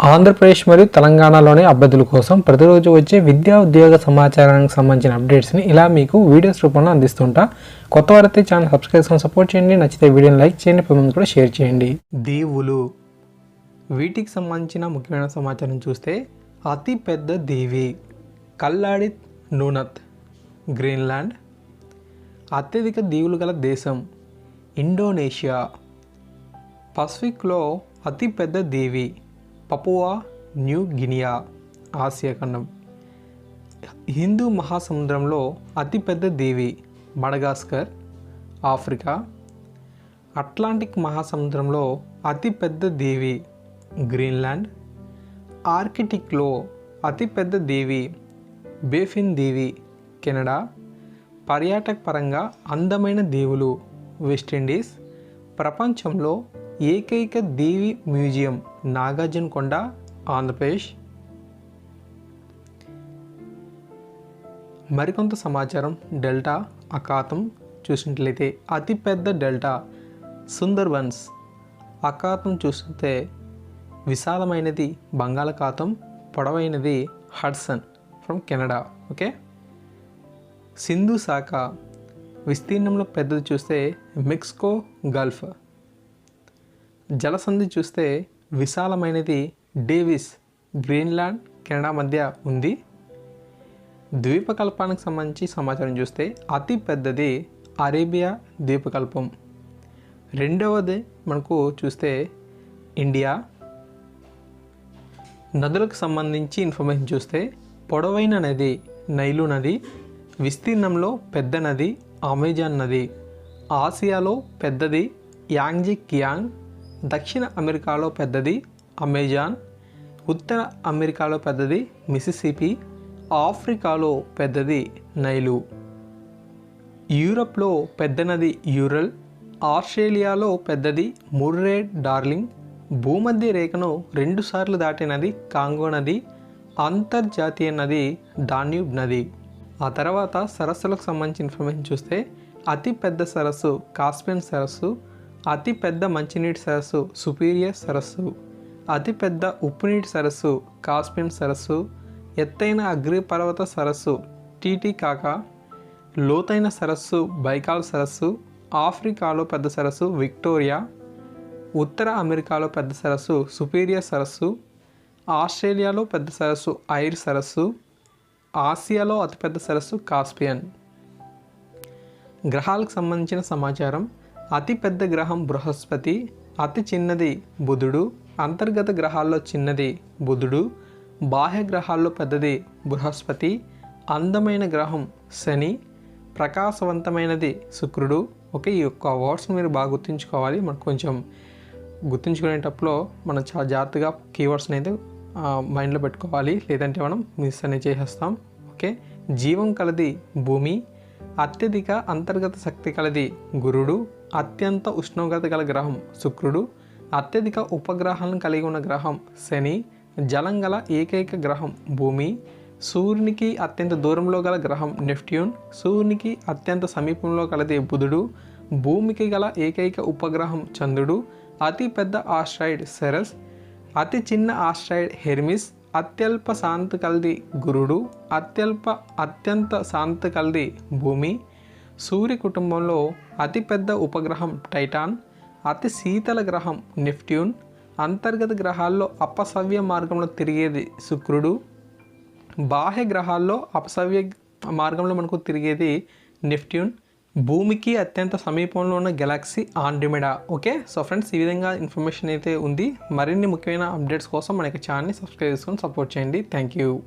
ఆంధ్రప్రదేశ్ మరియు తెలంగాణలోని అభ్యర్థుల కోసం ప్రతిరోజు వచ్చే విద్యా ఉద్యోగ సమాచారానికి సంబంధించిన అప్డేట్స్ని ఇలా మీకు వీడియోస్ రూపంలో అందిస్తుంటా. కొత్త వారైతే ఛానల్ సబ్స్క్రైబ్ చేసుకొని సపోర్ట్ చేయండి. నచ్చితే వీడియోని లైక్ చేయండి. పది కూడా షేర్ చేయండి. దేవులు. వీటికి సంబంధించిన ముఖ్యమైన సమాచారం చూస్తే అతి పెద్ద దీవి కల్లాడి నూనత్ గ్రీన్లాండ్. అత్యధిక దీవులు గల దేశం ఇండోనేషియా. పసిఫిక్లో అతిపెద్ద దేవి దీవి పపువా న్యూ గినియా ఆసియా ఖండం హిందూ మహాసముద్రంలో అతిపెద్ద దీవి మడగాస్కర్ ఆఫ్రికా. అట్లాంటిక్ మహాసముద్రంలో అతిపెద్ద దీవి గ్రీన్లాండ్. ఆర్కిటిక్లో అతిపెద్ద దీవి బేఫిన్ దీవి కెనడా. పర్యాటక పరంగా అందమైన దీవులు వెస్టిండీస్ ప్రపంచంలో ఏకైక దేవి మ్యూజియం నాగార్జున కొండ ఆంధ్రప్రదేశ్. మరికొంత సమాచారం డెల్టా అఖాతం చూసినట్లయితే అతిపెద్ద డెల్టా సుందర్బన్స్ అఖాతం చూస్తే విశాలమైనది బంగాళాఖాతం పొడవైనది హడ్సన్ ఫ్రమ్ కెనడా ఓకే? సింధు శాఖ విస్తీర్ణంలో పెద్దది చూస్తే మెక్సికో గల్ఫ్. జలసంధి చూస్తే విశాలమైనది డేవిస్ గ్రీన్లాండ్ కెనడా మధ్య ఉంది. ద్వీపకల్పానికి సంబంధించి సమాచారం చూస్తే అతి పెద్దది అరేబియా ద్వీపకల్పం. రెండవది మనకు చూస్తే ఇండియా. నదులకు సంబంధించి ఇన్ఫర్మేషన్ చూస్తే పొడవైన నది నైలు నది విస్తీర్ణంలో పెద్ద నది అమెజాన్ నది ఆసియాలో పెద్దది యాంగ్జి కియాంగ్ దక్షిణ అమెరికాలో పెద్దది అమెజాన్ ఉత్తర అమెరికాలో పెద్దది మిసిసిపి ఆఫ్రికాలో పెద్దది నైలు. యూరప్లో పెద్ద నది యూరల్ ఆస్ట్రేలియాలో పెద్దది ముర్రే డార్లింగ్ భూమధ్య రేఖను రెండుసార్లు దాటినది కాంగో నది అంతర్జాతీయ నది డాన్యూబ్ నది. ఆ తర్వాత సరస్సులకు సంబంధించిన ఇన్ఫర్మేషన్ చూస్తే అతిపెద్ద సరస్సు కాస్పియన్ సరస్సు అతిపెద్ద మంచినీటి సరస్సు సుపీరియర్ సరస్సు అతిపెద్ద ఉప్పునీటి సరస్సు కాస్పియన్ సరస్సు ఎత్తైన అగ్రిపర్వత సరస్సు టీటీ కాక లోతైన సరస్సు బైకాల్ సరస్సు ఆఫ్రికాలో పెద్ద సరస్సు విక్టోరియా ఉత్తర అమెరికాలో పెద్ద సరస్సు సుపీరియర్ సరస్సు ఆస్ట్రేలియాలో పెద్ద సరస్సు ఐర్ సరస్సు ఆసియాలో అతిపెద్ద సరస్సు కాస్పియన్. గ్రహాలకు సంబంధించిన సమాచారం అతి పెద్ద గ్రహం బృహస్పతి అతి చిన్నది బుధుడు అంతర్గత గ్రహాల్లో చిన్నది బుధుడు బాహ్య గ్రహాల్లో పెద్దది బృహస్పతి అందమైన గ్రహం శని ప్రకాశవంతమైనది శుక్రుడు. ఓకే ఈ యొక్క అవార్డ్స్ మీరు బాగా గుర్తుంచుకోవాలి. మనకు కొంచెం గుర్తుంచుకునేటప్పుడు మనం చాలా జాగ్రత్తగా కీవర్డ్స్ని అయితే మైండ్లో పెట్టుకోవాలి. లేదంటే మనం మిస్ అనేది చేసేస్తాం. ఓకే జీవం కలది భూమి అత్యధిక అంతర్గత శక్తి కలది గురుడు అత్యంత ఉష్ణోగ్రత గల గ్రహం శుక్రుడు అత్యధిక ఉపగ్రహాలను కలిగి ఉన్న గ్రహం శని జలం గల ఏకైక గ్రహం భూమి సూర్యునికి అత్యంత దూరంలో గల గ్రహం నెఫ్ట్యూన్ సూర్యునికి అత్యంత సమీపంలో కలది బుధుడు భూమికి గల ఏకైక ఉపగ్రహం చంద్రుడు అతి పెద్ద ఆస్ట్రాయిడ్ సెరస్ అతి చిన్న ఆస్ట్రాయిడ్ హెర్మిస్ అత్యల్ప శాంతి కలది గురుడు అత్యల్ప అత్యంత శాంతి కలది భూమి సూర్య కుటుంబంలో అతిపెద్ద ఉపగ్రహం టైటాన్ అతి శీతల గ్రహం నెప్ట్యూన్ అంతర్గత గ్రహాల్లో అపసవ్య మార్గంలో తిరిగేది శుక్రుడు బాహ్య గ్రహాల్లో అపసవ్య మార్గంలో మనకు తిరిగేది నెప్ట్యూన్ భూమికి అత్యంత సమీపంలో ఉన్న galaxy Andromeda. Okay? So friends ఈ విధంగా ఇన్ఫర్మేషన్ అయితే ఉంది. మరిన్ని ముఖ్యమైన అప్డేట్స్ కోసం మన యొక్క ఛానల్ని సబ్స్క్రైబ్ చేసుకొని సపోర్ట్ చేయండి. Thank you.